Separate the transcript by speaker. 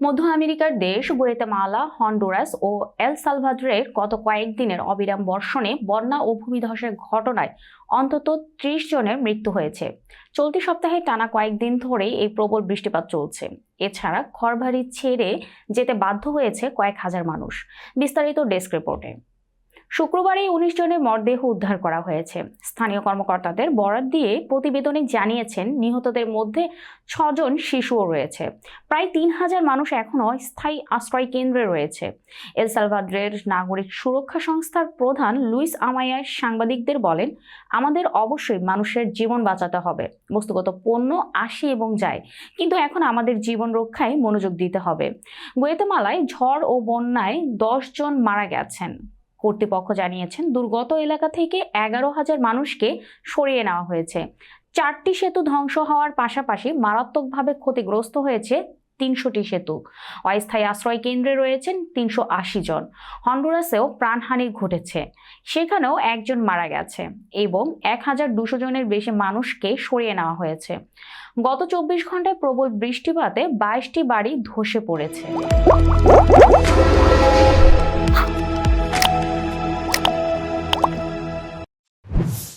Speaker 1: মধ্য আমেরিকার দেশ গুয়েতেমালা, হন্ডুরাস ও এল সালভাদরের গত কয়েকদিনের অবিরাম বর্ষণে বন্যা ও ভূমিধসের ঘটনায় অন্তত ত্রিশ জনের মৃত্যু হয়েছে। চলতি সপ্তাহে টানা কয়েকদিন ধরেই এই প্রবল বৃষ্টিপাত চলছে। এছাড়া ঘরবাড়ি ছেড়ে যেতে বাধ্য হয়েছে কয়েক হাজার মানুষ। বিস্তারিত ডেস্ক রিপোর্টে। শুক্রবার এই উনিশ জনের মরদেহ উদ্ধার করা হয়েছে। স্থানীয় কর্মকর্তাদের বরাত দিয়ে প্রতিবেদনে জানিয়েছেন, নিহতদের মধ্যে ছজন শিশুও রয়েছে। প্রায় তিন হাজার মানুষ এখনও স্থায়ী আশ্রয় কেন্দ্রে রয়েছে। এল সালভাদ্রের নাগরিক সুরক্ষা সংস্থার প্রধান লুইস আমায়া সাংবাদিকদের বলেন, আমাদের অবশ্যই মানুষের জীবন বাঁচাতে হবে। বস্তুগত পণ্য আসে এবং যায়, কিন্তু এখন আমাদের জীবন রক্ষায় মনোযোগ দিতে হবে। গুয়েতেমালায় ঝড় ও বন্যায় জন মারা গেছেন। কর্তৃপক্ষ জানিয়েছেন, দুর্গত এলাকা থেকে এগারো হাজার মানুষকে সরিয়ে নেওয়া হয়েছে। চারটি সেতু ধ্বংস হওয়ার পাশাপাশি মারাত্মকভাবে ক্ষতিগ্রস্ত হয়েছে তিনশোটি সেতু। অস্থায়ী আশ্রয় কেন্দ্রে রয়েছেন তিনশো আশি জন। হন্ডুরাসেও প্রাণহানি ঘটেছে। সেখানেও একজন মারা গেছে এবং এক হাজার দুশো জনের বেশি মানুষকে সরিয়ে নেওয়া হয়েছে। গত চব্বিশ ঘন্টায় প্রবল বৃষ্টিপাতে বাইশটি বাড়ি ধসে পড়েছে।